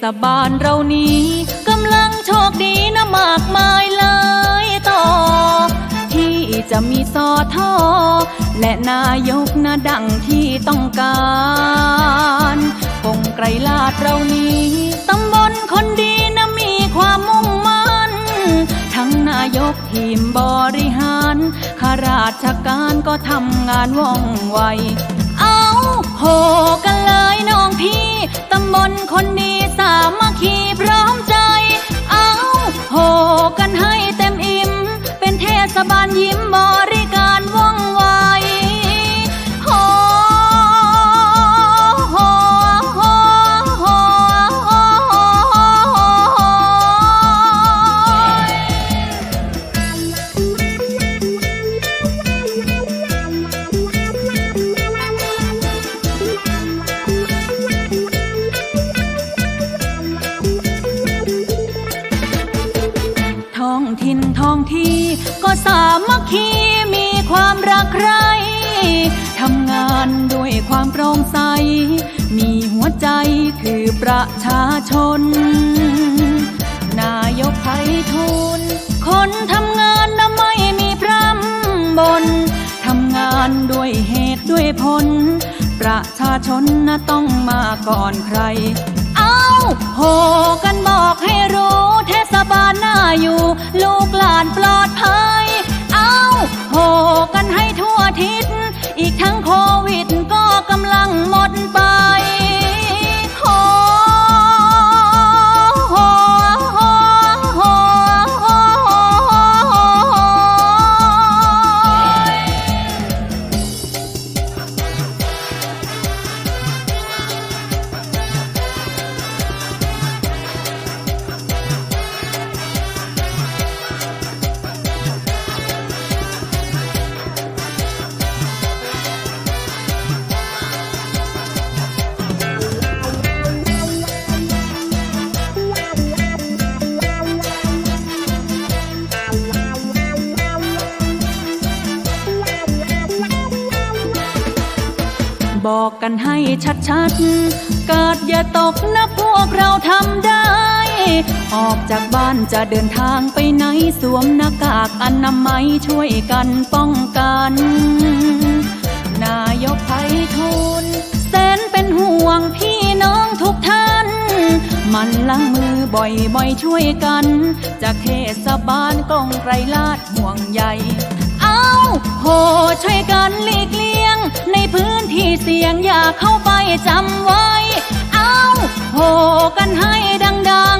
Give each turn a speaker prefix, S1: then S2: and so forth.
S1: ศบาลเรานี้กำลังโชคดีนะมากมายเลยต่อ ที่จะมีสอทอและนายกนะดังที่ต้องการคงไกรลาดเรานี้ตำบลคนดีนะมีความมุ่งมั่น ทั้งนายกทีมบริหารข้าราชการก็ทำงานว่องไว เอาโหกันเลยน้องพี่ ตำบลคนดี สามัคคีพร้อม ถิ่นท้องที่ ก็สามัคคีมีความรักใครทำงานด้วยความโปร่งใส มีหัวใจคือประชาชน นายกไพฑูรย์คนทำงานนะไม่มีพร่ำบนทำงานด้วยเหตุด้วยผล ประชาชนนะต้องมาก่อนใคร เอาโหกันบอกให้รู้เทศบาลน่าอยู่ ลูกหลานปลอดภัย บอกกันให้ชัดๆกาดอย่าตกนะพวกเราทำได้ ออกจากบ้านจะเดินทางไปไหนสวมหน้ากากอนามัยช่วยกันป้องกัน นายกไพฑูรย์แสนเป็นห่วงพี่น้องทุกท่าน มันล้างมือบ่อยๆช่วยกัน จากเทศบาลกองไกรลาดห่วงใยเอา เสียงอยากเข้าไปจำไว้ เอาโหกันให้ดัง